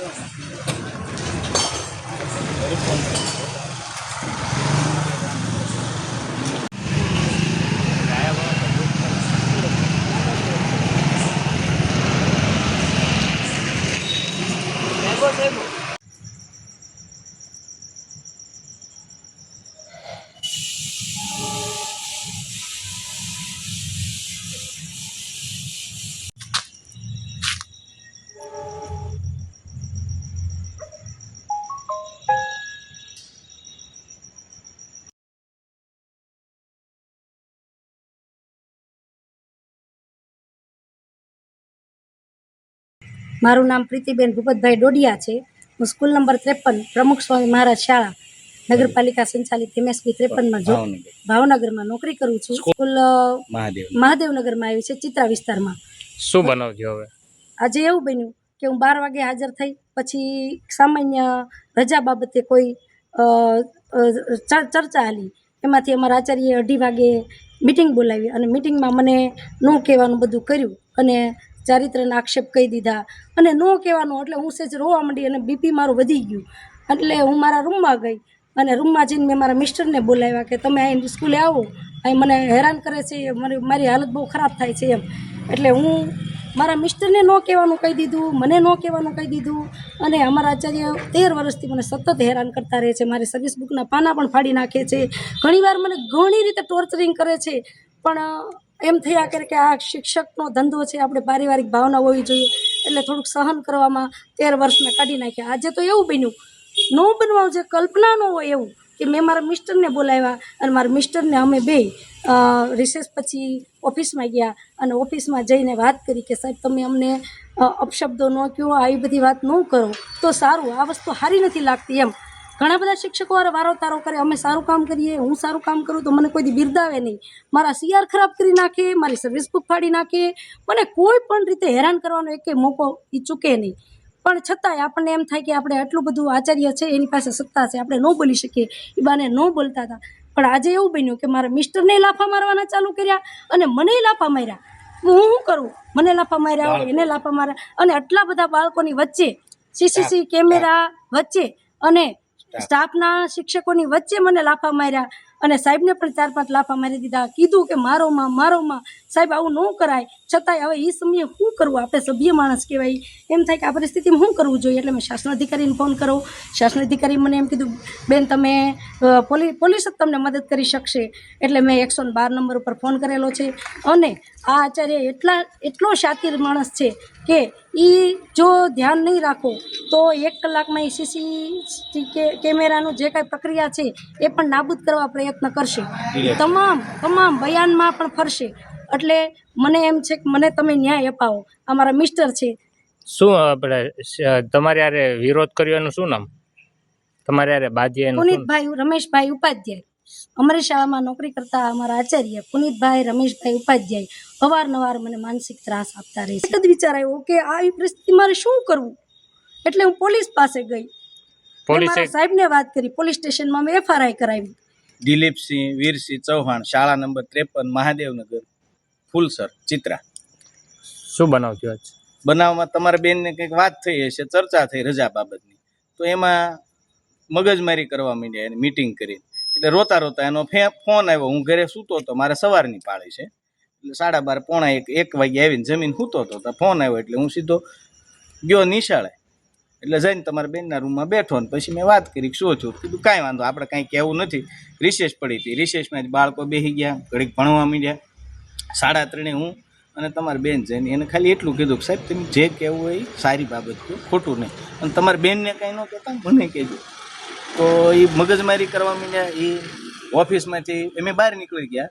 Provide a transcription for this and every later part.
Very fun. મારું નામ પ્રીતિબેન ભૂપતભાઈ ડોડિયા છે. હું સ્કૂલ નંબર ત્રેપન પ્રમુખ સ્વામી મહારાજ શાળા નગરપાલિકા સંચાલિત એમએસપી ત્રેપનમાં જો ભાવનગરમાં નોકરી કરું છું. સ્કૂલ મહાદેવનગરમાં આવી છે ચિત્રા વિસ્તારમાં. શું બનાવજો હવે? આજે એવું બન્યું કે હું બાર વાગે હાજર થઈ પછી સામાન્ય રજા બાબતે કોઈ ચર્ચા હાલી. એમાંથી અમારા આચાર્યએ અઢી વાગે મિટિંગ બોલાવી અને મિટિંગમાં મને ન કહેવાનું બધું કર્યું અને ચારિત્રના આક્ષેપ કહી દીધા અને ન કહેવાનું એટલે હું સેજ રોવા માંડી અને બીપી મારું વધી ગયું. એટલે હું મારા રૂમમાં ગઈ અને રૂમમાં જઈને મેં મારા મિસ્ટરને બોલાવ્યા કે તમે અહીં સ્કૂલે આવો. અહીં મને હેરાન કરે છે, મારી મારી હાલત બહુ ખરાબ થાય છે એમ. એટલે હું મારા મિસ્ટરને ન કહેવાનું કહી દીધું, મને ન કહેવાનું કહી દીધું અને અમારા આચાર્ય તેર વર્ષથી મને સતત હેરાન કરતા રહે છે, મારી સર્વિસ બુકના પાના પણ ફાડી નાખે છે. ઘણીવાર મને ઘણી રીતે ટોર્ચરિંગ કરે છે, પણ એમ થયા કરે કે આ શિક્ષકનો ધંધો છે, આપણે પારિવારિક ભાવના હોવી જોઈએ, એટલે થોડુંક સહન કરવામાં તેર વર્ષ મેં કાઢી નાખ્યા. આજે તો એવું બન્યું. ન બનવાનું છે કલ્પના ન હોય એવું, કે મેં મારા મિસ્ટરને બોલાવ્યા અને મારા મિસ્ટરને અમે બે રિસેસ પછી ઓફિસમાં ગયા અને ઓફિસમાં જઈને વાત કરી કે સાહેબ, તમે અમને અપશબ્દો ન કહો, આવી બધી વાત ન કરો. તો સારું, આ વસ્તુ સારી નથી લાગતી એમ. ઘણા બધા શિક્ષકો વારો તારો કરે અમે સારું કામ કરીએ હું સારું કામ કરું તો મને કોઈ બિરદાવે નહીં. મારા સીઆર ખરાબ કરી નાખે મારી સર્વિસ બુક ફાડી નાખે. મને કોઈ પણ રીતે હેરાન કરવાનો એકે મોકો એ ચૂકે નહીં. પણ છતાંય આપણને એમ થાય કે આપણે આટલું બધું આચાર્ય છે એની પાસે સત્તા છે આપણે ન બોલી શકીએ. એ બાને ન બોલતા હતા. પણ આજે એવું બન્યું કે મારા મિસ્ટરને લાફા મારવાના ચાલુ કર્યા અને મને લાફા માર્યા. હું શું કરું? મને લાફા માર્યા હોય એને લાફા માર્યા. અને આટલા બધા બાળકોની વચ્ચે સીસીસી કેમેરા વચ્ચે અને સ્ટાફના શિક્ષકોની વચ્ચે મને લાફા માર્યા અને સાહેબને પણ ચાર પાંચ લાફા મારી દીધા. કીધું કે મારોમાં મારોમાં. સાહેબ આવું ન કરાય. છતાંય હવે એ સમયે શું કરવું આપણે સભ્ય માણસ કહેવાય. એમ થાય કે આ પરિસ્થિતિમાં શું કરવું જોઈએ? એટલે મેં શાસન અધિકારીને ફોન કરો શાસન અધિકારી મને એમ કીધું બેન તમે પોલીસ પોલીસ જ તમને મદદ કરી શકશે. એટલે મેં એકસો બાર નંબર ઉપર ફોન કરેલો છે. અને આ આચાર્ય એટલા એટલો શાતિર માણસ છે કે એ જો ધ્યાન નહીં રાખો તો એક કલાકમાં એ સીસી કેમેરાનું જે કાંઈ પ્રક્રિયા છે એ પણ નાબૂદ કરવા પ્રયત્ન કરશે. તમામ તમામ બયાનમાં પણ ફરશે. એટલે મને એમ છે કે મને તમે ન્યાય અપાવો. અમારા મિસ્ટર છે. શું આપણે તમારે યારે વિરોધ કર્યો એનું શું નામ? તમારે યારે બાજી એનું પુનિતભાઈ રમેશભાઈ ઉપાધ્યાય. અમારી શાળામાં નોકરી કરતા અમારા આચાર્ય પુનિતભાઈ રમેશભાઈ ઉપાધ્યાય અવારનવાર મને માનસિક ત્રાસ આપતા રહે છે. એક જ વિચાર આવ્યો કે આવી પરિસ્થિતિ મારે શું કરવું? એટલે હું પોલીસ પાસે ગઈ. મારા સાહેબને વાત કરી. પોલીસ સ્ટેશનમાં મેં એફઆરઆઈ કરાવી. દિલીપસિંહ વીરસિંહ ચૌહાણ શાળા નંબર ત્રેપન મહાદેવનગર. ફૂલસર ચિત્રા. શું બનાવજો આજ બનાવમાં તમારા બેનને કંઈક વાત થઈ હશે ચર્ચા થઈ રજા બાબતની. તો એમાં મગજમારી કરવા માંડ્યા એની મિટિંગ કરીને. એટલે રોતા રોતા એનો ફે- ફોન આવ્યો. હું ઘરે સૂતો હતો મારે સવારની પાળી છે. એટલે સાડા બાર પોણા એક એક વાગે આવીને જમીન સૂતો હતો તો ફોન આવ્યો એટલે હું સીધો ગયો નિશાળે. એટલે જઈને તમારા બેનના રૂમમાં બેઠો ને પછી મેં વાત કરી શું છું કીધું કાંઈ વાંધો આપણે કાંઈ કહેવું નથી. રિસેસ પડી હતી. રિસેસમાં જ બાળકો બેસી ગયા ઘડીક ભણવા માંડ્યા. સાડા ત્રણે હું અને તમારી બેન જઈને એને. ખાલી એટલું કીધું કે સાહેબ, તમે જે કહેવું હોય સારી બાબત ખોટું નહીં. અને તમારી બેનને કાંઈ ન કહેતા, મને કહેજો. તો એ મગજમારી કરવા માંડ્યા એ ઓફિસમાંથી અમે બહાર નીકળી ગયા.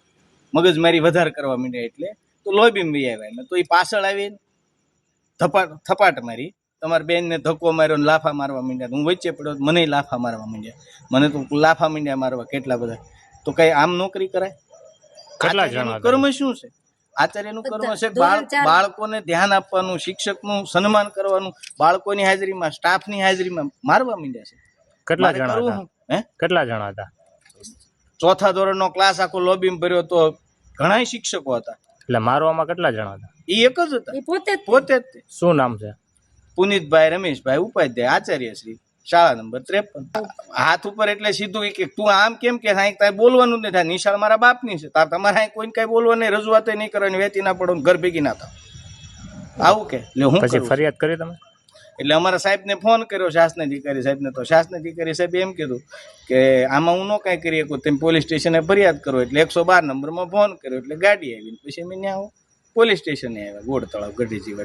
મગજમારી વધારે કરવા માંડ્યા એટલે. તો લોબીમાં બી આવ્યા એમ તો એ પાછળ આવીને થપાટ થપાટ મારી. તમારી બેનને ધક્કો માર્યો ને લાફા મારવા માંડ્યા. હું વચ્ચે પડ્યો મને લાફા મારવા માંડ્યા. મને તો લાફા માંડ્યા મારવા કેટલા બધા. તો કઈ આમ નોકરી કરાય? કેટલા જણા કર્મ શું છે? આચાર્યનું કર્મ છે બાળકોને ધ્યાન આપવાનું શિક્ષકનું સન્માન કરવાનું બાળકોની હાજરીમાં સ્ટાફની હાજરીમાં મારવા માંડ્યા છે. કેટલા જણા હતા? હે? કેટલા જણા હતા? ચોથા ધોરણનો ક્લાસ આખો લોબીમાં ભર્યો તો ઘણા શિક્ષકો હતા. એટલે મારવામાં કેટલા જણા હતા? એ એક જ હતા. પોતે જ પોતે શું નામ છે? પુનિતભાઈ રમેશભાઈ ઉપાધ્યાય આચાર્ય શ્રી શાળા નંબર ત્રેપન. હાથ ઉપર એટલે સીધું કે તું આમ કેમ કે સાંઈ તારે બોલવાનું નહીં થાય નિશાળ મારા બાપની છે. તાર તમારે અહીં કોઈને કઈ બોલવા નહીં રજૂઆત નહીં કરવાની. વેતી ના પડો ઘર ભેગી ના થાવ. આવું કે? એટલે હું પછી ફરિયાદ કરી તમે? એટલે અમારા સાહેબને ફોન કર્યો શાસન અધિકારી સાહેબને તો. શાસન અધિકારી સાહેબ એમ કીધું કે આમાં હું ન કાંઈ કરી શકું. તમે પોલીસ સ્ટેશને ફરિયાદ કરો. એટલે એકસો બાર નંબરમાં ફોન કર્યો. એટલે ગાડી આવી પછી અમે ત્યાં પોલીસ સ્ટેશને આવ્યા. ગોળ તળાવ ગઢીજી